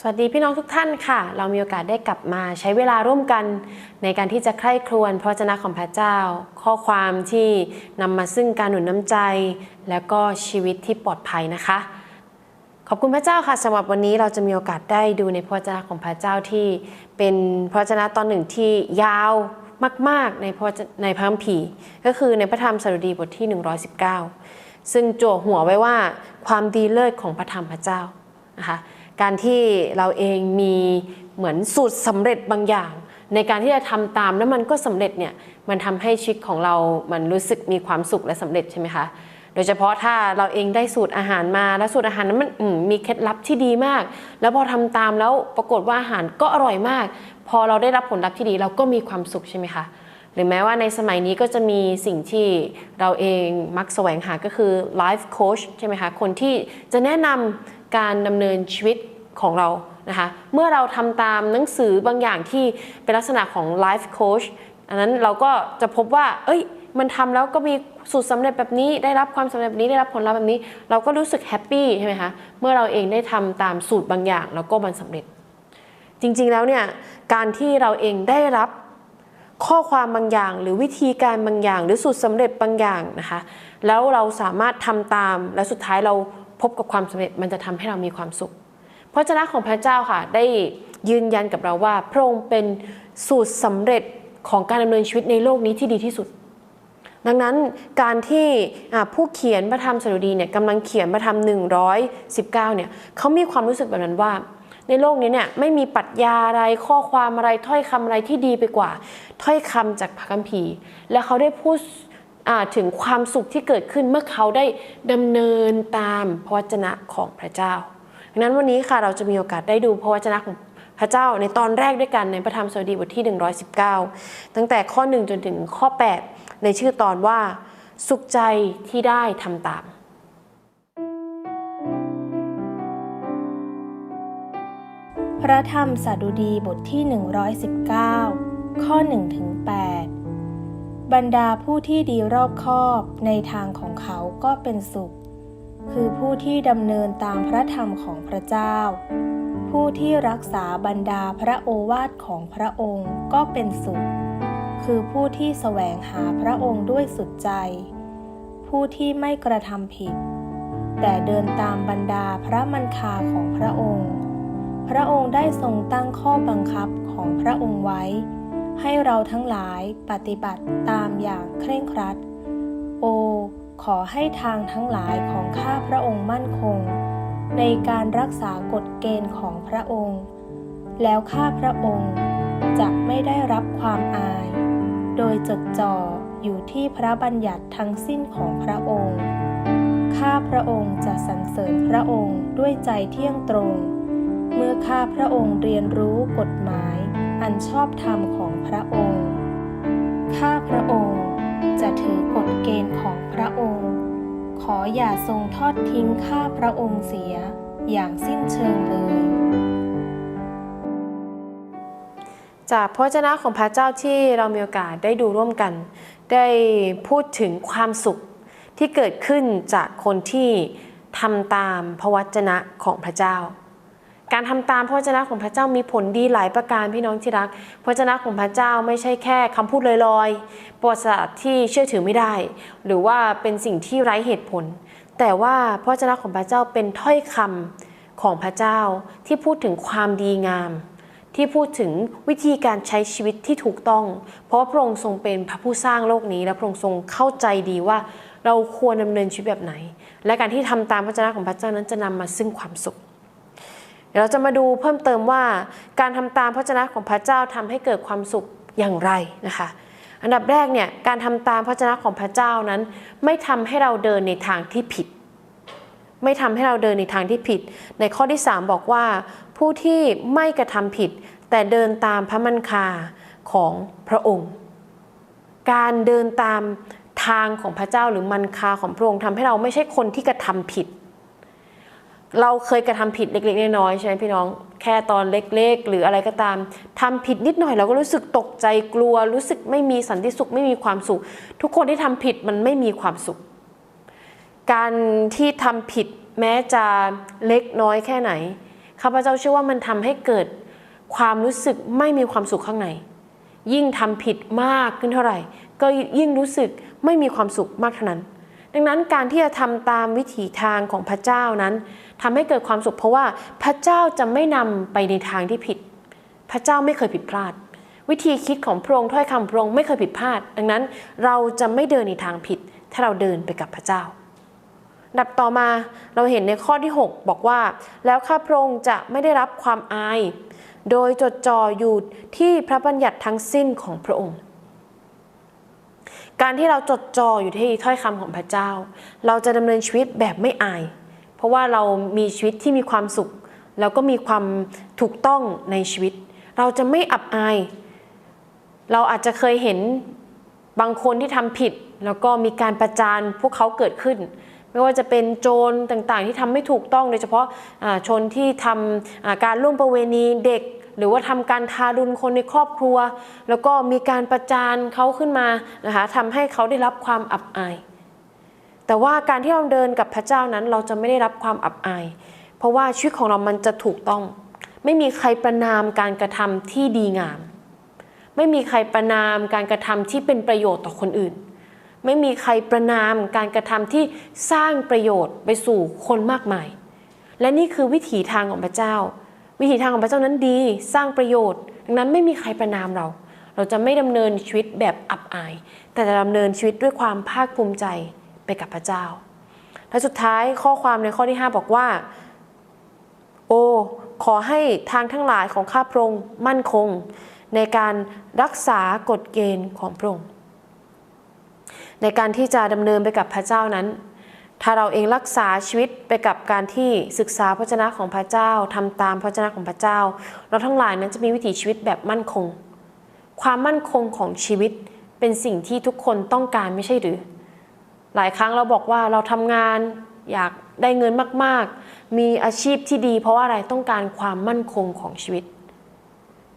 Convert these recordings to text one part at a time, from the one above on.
สวัสดีพี่น้องทุกท่านค่ะ เรามีโอกาสได้กลับมาใช้เวลาร่วมกันในการที่จะใคร่ครวญพระวจนะของพระเจ้า ข้อความที่นำมาซึ่งการหนุนน้ำใจ แล้วก็ชีวิตที่ปลอดภัยนะคะ ขอบคุณพระเจ้าค่ะสำหรับวันนี้เราจะมีโอกาสได้ดูในพระวจนะของพระเจ้าที่เป็นพระวจนะตอนหนึ่งที่ยาวมาก ๆ ในพระในพระคัมภีร์ก็คือในพระธรรมสดุดีบทที่ 119 ซึ่งโจหัวไว้ว่าความดีเลิศของพระธรรมพระเจ้านะคะ การที่เราเองมีเหมือนสูตรสำเร็จบางอย่าง ในการที่จะทำตามแล้วมันก็สำเร็จเนี่ยมันทำให้ชีวิตของเรา มันรู้สึกมีความสุขและสำเร็จใช่ไหมคะโดยเฉพาะถ้าเราเองได้สูตรอาหารมาแล้วสูตรอาหารนั้นมันมมีเคล็ดลับที่ดีมาก แล้วพอทำตามแล้วปรากฏว่าอาหารก็อร่อยมาก พอเราได้รับผลลัพธ์ที่ดีเราก็มีความสุขใช่ไหมคะหรือแม้ว่าในสมัยนี้ก็จะมีสิ่งที่เราเองมักแสวงหาก็คือ life coach ใช่ไหมคะคนที่จะแนะนำ การดำเนินชีวิตของเรานะคะ เมื่อเราทำตามหนังสือบางอย่างที่เป็นลักษณะของ life coach อันนั้นเราก็จะพบว่า เอ้ย มันทำแล้วก็มีสูตรสำเร็จแบบนี้ ได้รับความสำเร็จแบบนี้ได้รับผลลัพธ์แบบนี้ เราก็รู้สึกแฮปปี้ใช่ไหมคะเมื่อเราเองได้ทำตามสูตรบางอย่าง แล้วก็มันสำเร็จ จริงๆแล้วเนี่ยการที่เราเองได้รับข้อความบางอย่าง หรือวิธีการบางอย่าง หรือสูตรสำเร็จบางอย่างนะคะ แล้วเราสามารถทำตามและสุดท้ายเรา พบกับความสำเร็จมันจะทำให้เรามีความสุข พระเจ้าของพระเจ้าค่ะ ได้ยืนยันกับเราว่า พระองค์เป็นสูตรสำเร็จของการดำเนินชีวิตในโลกนี้ที่ดีที่สุด ดังนั้นการที่ผู้เขียนพระธรรมสดุดีเนี่ยกำลังเขียนพระธรรม119เนี่ยเขามีความรู้สึกแบบนั้นว่าในโลกนี้เนี่ยไม่มีปรัชญาอะไรข้อความอะไรถ้อยคำอะไรที่ดีไปกว่า ถ้อยคำจากพระคัมภีร์ และเขาได้พูด ถึงความสุขที่เกิดขึ้นเมื่อเขาได้ดำเนินตามพระวจนะของพระเจ้าดังนั้นวันนี้ค่ะเราจะมีโอกาสได้ดูพระวจนะของพระเจ้าในตอนแรกด้วยกันในพระธรรมสดุดีบทที่ 119 ตั้งแต่ข้อ 1 จนถึงข้อ 8 ในชื่อตอนว่า สุขใจที่ได้ทำตาม พระธรรมสดุดีบทที่ 119 ข้อ1ถึง8 บรรดาผู้ที่ดีรอบคอบในทางของเขาก็เป็นสุข คือผู้ที่ดำเนินตามพระธรรมของพระเจ้า ผู้ที่รักษาบรรดาพระโอวาทของพระองค์ก็เป็นสุข คือผู้ที่แสวงหาพระองค์ด้วยสุดใจ ผู้ที่ไม่กระทำผิด แต่เดินตามบรรดาพระมันคาของพระองค์ พระองค์ได้ทรงตั้งข้อบังคับของพระองค์ไว้ ให้เราทั้งหลายปฏิบัติตามอย่างเคร่งครัด โอ ขอให้ทางทั้งหลายของข้าพระองค์มั่นคง ในการรักษากฎเกณฑ์ของพระองค์ แล้วข้าพระองค์จะไม่ได้รับความอาย โดยจดจ่ออยู่ที่พระบัญญัติทั้งสิ้นของพระองค์ ข้าพระองค์จะสรรเสริญพระองค์ด้วยใจเที่ยงตรง เมื่อข้าพระองค์เรียนรู้กฎหมายอันชอบธรรมของ พระองค์ ข้าพระองค์จะถือกฎเกณฑ์ของพระองค์ ขออย่าทรงทอดทิ้งข้าพระองค์เสียอย่างสิ้นเชิงเลย จากพระวจนะของพระเจ้าที่เรามีโอกาสได้ดูร่วมกัน ได้พูดถึงความสุขที่เกิดขึ้นจากคนที่ทำตามพระวจนะของพระเจ้า การทำตามพระวจนะของพระเจ้ามีผลดีหลายประการพี่น้องที่รัก พระวจนะของพระเจ้าไม่ใช่แค่คำพูดลอยๆประวัติศาสตร์ที่เชื่อถือไม่ได้ หรือว่าเป็นสิ่งที่ไร้เหตุผล แต่ว่าพระวจนะของพระเจ้าเป็นถ้อยคำของพระเจ้าที่พูดถึงความดีงาม ที่พูดถึงวิธีการใช้ชีวิตที่ถูกต้อง เพราะพระองค์ทรงเป็นพระผู้สร้างโลกนี้ และพระองค์ทรงเข้าใจดีว่าเราควรดำเนินชีวิตแบบไหน และการที่ทำตามพระเจ้าของพระเจ้านั้นจะนำมาซึ่งความสุข เดี๋ยวเราจะมาดูเพิ่มเติมว่าการทำตามพระเจ้าของพระเจ้าทำให้เกิดความสุขอย่างไรนะคะ อันดับแรกเนี่ยการทำตามพระเจ้าของพระเจ้านั้น ไม่ทำให้เราเดินในทางที่ผิด ไม่ทำให้เราเดินในทางที่ผิด ในข้อที่ 3 บอกว่า ผู้ที่ไม่กระทำผิด แต่เดินตามพระมันคาของพระองค์ การเดินตามทางของพระเจ้าหรือมันคาของพระองค์ทำให้เราไม่ใช่คนที่กระทำผิด เราเคยกระทำผิดเล็กๆน้อยๆใช่ไหมพี่น้อง แค่ตอนเล็กๆ หรืออะไรก็ตามทำผิดนิดหน่อยเราก็รู้สึกตกใจกลัว รู้สึกไม่มีสันติสุขไม่มีความสุข ทุกคนที่ทำผิดมันไม่มีความสุข การที่ทำผิดแม้จะเล็กน้อยแค่ไหนข้าพเจ้าเชื่อว่ามันทำให้เกิดความรู้สึกไม่มีความสุขข้างใน ยิ่งทำผิดมากขึ้นเท่าไหร่ ก็ยิ่งรู้สึกไม่มีความสุขมากเท่านั้น ดังนั้นการที่จะทำตามวิถีทางของพระเจ้านั้นทำให้เกิดความสุข เพราะว่าพระเจ้าจะไม่นำไปในทางที่ผิด พระเจ้าไม่เคยผิดพลาด วิธีคิดของพระองค์ถ้อยคำพระองค์ไม่เคยผิดพลาด ดังนั้นเราจะไม่เดินในทางผิด ถ้าเราเดินไปกับพระเจ้า ดับต่อมาเราเห็นในข้อที่ 6 บอกว่า แล้วข้าพระองค์จะไม่ได้รับความอาย โดยจดจ่ออยู่ที่พระบัญญัติทั้งสิ้นของพระองค์ การที่เราจดจ่ออยู่ที่ถ้อยคำของพระเจ้า เราจะดำเนินชีวิตแบบไม่อาย เพราะว่าเรามีชีวิตที่มีความสุข แล้วก็มีความถูกต้องในชีวิต เราจะไม่อับอาย เราอาจจะเคยเห็นบางคนที่ทำผิด แล้วก็มีการประจานพวกเขาเกิดขึ้น ไม่ว่าจะเป็นโจรต่างๆ ที่ทำไม่ถูกต้อง โดยเฉพาะอ่าชนที่ทำอ่าการล่วงประเวณีเด็ก หรือว่าทำการทารุณคนในครอบครัว แล้วก็มีการประจานเขาขึ้นมานะคะทำให้เขาได้รับความอับอาย แต่ว่าการที่เราเดินกับพระเจ้านั้นเราจะไม่ได้รับความอับอาย เพราะว่าชีวิตของเรามันจะถูกต้อง ไม่มีใครประนามการกระทำที่ดีงาม ไม่มีใครประนามการกระทำที่เป็นประโยชน์ต่อคนอื่น ไม่มีใครประนามการกระทำที่สร้างประโยชน์ไปสู่คนมากมาย และนี่คือวิถีทางของพระเจ้า วิถีทางของพระเจ้านั้นดีสร้างประโยชน์ ดังนั้นไม่มีใครประนามเรา เราจะไม่ดำเนินชีวิตแบบอับอาย แต่จะดำเนินชีวิตด้วยความภาคภูมิใจไปกับพระเจ้า และสุดท้ายข้อความในข้อที่ 5 บอกว่า โอ้ขอให้ทางทั้งหลายของข้าพระองค์มั่นคง ในการรักษากฎเกณฑ์ของพระองค์ในการที่จะดำเนินไปกับพระเจ้านั้น ถ้าเราเองรักษาชีวิตไปกับการที่ศึกษาพระวจนะของพระเจ้าทำตามพระวจนะของพระเจ้า เราทั้งหลายนั้นจะมีวิถีชีวิตแบบมั่นคง ความมั่นคงของชีวิตเป็นสิ่งที่ทุกคนต้องการไม่ใช่หรือ หลายครั้งเราบอกว่าเราทำงานอยากได้เงินมากๆ มีอาชีพที่ดี เพราะว่าอะไรต้องการความมั่นคงของชีวิต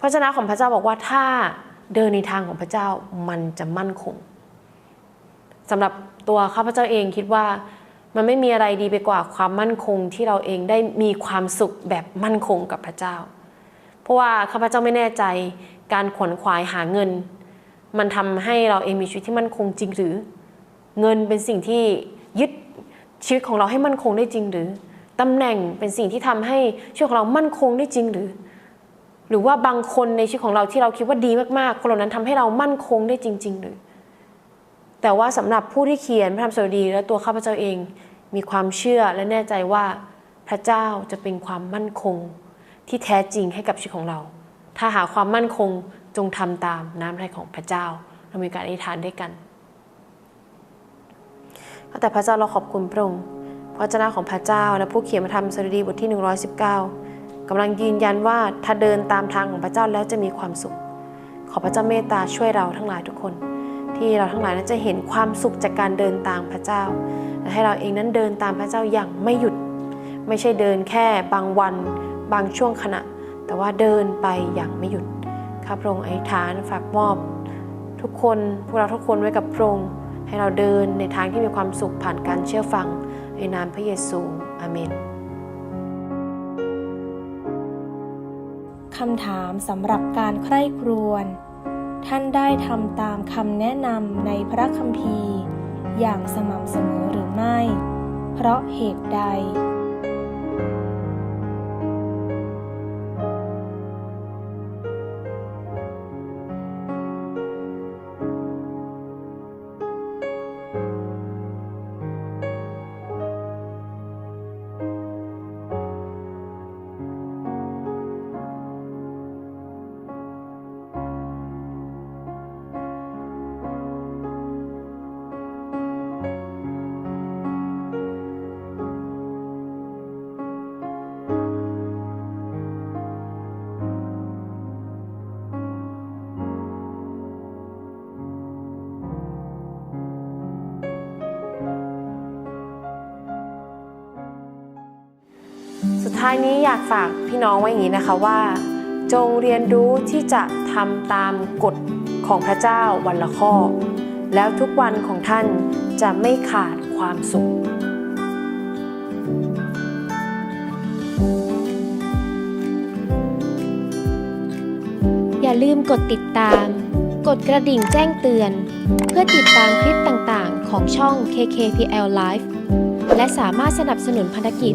พระวจนะของพระเจ้าบอกว่าถ้าเดินในทางของพระเจ้ามันจะมั่นคงสำหรับตัวข้าพเจ้าเองคิดว่า มันไม่มีอะไรดีไปกว่าความมั่นคงที่เราเองได้มีความสุขแบบมั่นคงกับพระเจ้า เพราะว่าข้าพเจ้าไม่แน่ใจการขวนขวายหาเงิน มันทำให้เราเองมีชีวิตที่มั่นคงจริงหรือ เงินเป็นสิ่งที่ยึดชีวิตของเราให้มั่นคงได้จริงหรือตำแหน่งเป็นสิ่งที่ทำให้ชีวิตของเรามั่นคงได้จริงหรือ หรือว่าบางคนในชีวิตของเราที่เราคิดว่าดีมากๆคนเหล่านั้นทำให้เรามั่นคงได้จริง ๆ หรือ แต่ว่าสำหรับผู้ที่เขียนพระธรรมสดุดี และตัวข้าพเจ้าเองมีความเชื่อและแน่ใจว่าพระเจ้าจะเป็นความมั่นคงที่แท้จริงให้กับชีวิตของเรา ถ้าหาความมั่นคงจงทำตามน้ำพระทัยของพระเจ้า เรามีการอธิษฐานด้วยกันแต่พระเจ้าเราขอบคุณพระองค์พระเจ้าของพระเจ้าและผู้เขียนพระธรรมสดุดีบทที่ 119กำลังยืนยันว่าถ้าเดินตามทางของพระเจ้าแล้วจะมีความสุข ขอพระเจ้าเมตตาช่วยเราทั้งหลายทุกคน ที่เราทั้งหลายนั้นจะเห็นความสุขจากการเดินตามพระเจ้าและให้เราเองนั้นเดินตามพระเจ้าอย่างไม่หยุด ไม่ใช่เดินแค่บางวัน บางช่วงขณะ แต่ว่าเดินไปอย่างไม่หยุดข้าพระองค์อธิษฐานฝากมอบ ทุกคนพวกเราทุกคนไว้กับพระองค์ให้เราเดินในทางที่มีความสุขผ่านการเชื่อฟังในนามพระเยซูอาเมนคำถามสำหรับการใคร่ครวญ ท่านได้ทำตามคำแนะนำในพระคัมภีร์ อย่างสม่ำเสมอหรือไม่ เพราะเหตุใด สุดท้ายนี้อยากฝากพี่น้องไว้อย่างนี้นะคะว่า จงเรียนรู้ที่จะทำตามกฎของพระเจ้าวันละข้อ แล้วทุกวันของท่านจะไม่ขาดความสุขอย่าลืมกดติดตาม กดกระดิ่งแจ้งเตือน เพื่อติดตามคลิปต่างๆ ของช่อง KKPL Live และสามารถสนับสนุนพันธกิจ